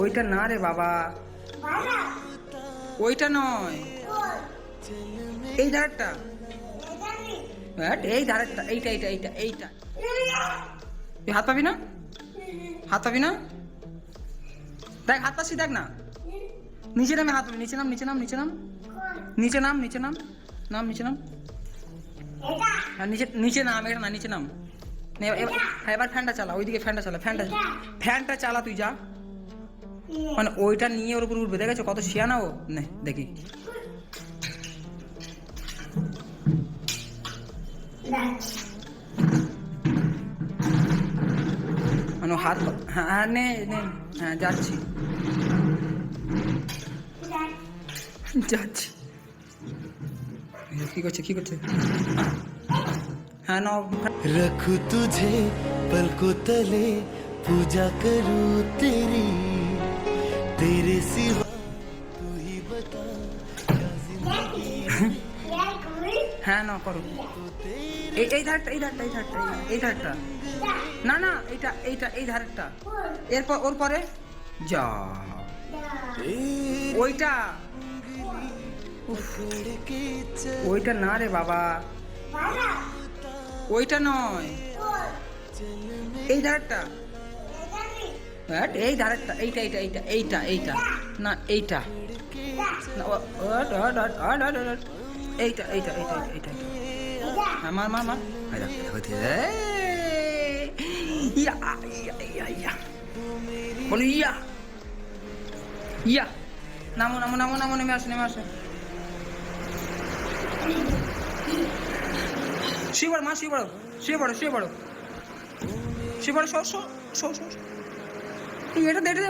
ওইটা না রে বাবা। ওইটা নয়। এই ব্যাট, এই ধারেরটা এইটা এইটা এইটা এইটা। তুই হাত পাবি না? হাত পাবি না? দেখ হাত পাচ্ছি দেখ না। নিচে নামে হাত পাবি নিচে নাম নিচে নাম নিচে নাম। নিচে নাম নিচে নাম নাম নিচে নাম। নিচে নিচে নাম এটা না নিচে নাম। হ্যাঁ, এবার ফ্যানটা চালা ওইদিকে ফ্যানটা চালা ফ্যানটা ফ্যানটা চালা তুই যা। মানে ওইটা নিয়ে ওর উপর উঠবে দেখেছো কত শিয়ানা ও নে দেখি মানে ও হাত হ্যাঁ হ্যাঁ নে নে হ্যাঁ যাচ্ছি যাচ্ছি এই কি করছে কি করছে হ্যাঁ নাও रखूं तुझे पलकों तले पूजा करूं तेरी तेरे सिवा तू ही बता क्या जिंदगी হ্যাঁ নাও করো এই এই ধারটা এই ধারটা এই ধারটা এই- এই ধারটা না না এইটা এইটা এই ধারেরটা এরপর ওর পরে যা ওইটা উফ, के चल ওইটা না রে বাবা ওইটা নয় এই ধারেরটা ব্যাট, এই ধারেরটা এইটা এইটা এইটা এইটা এইটা। না এইটা। নামো নামো নামো নামো নেমে আসো নেমে আসো। শুয়ে পড়ো মা শুয়ে পড়ো। শুয়ে পড়ো শুয়ে পড়ো। শুয়ে পড়ো শো শো শো শো। শো। তুই এটা দে এটা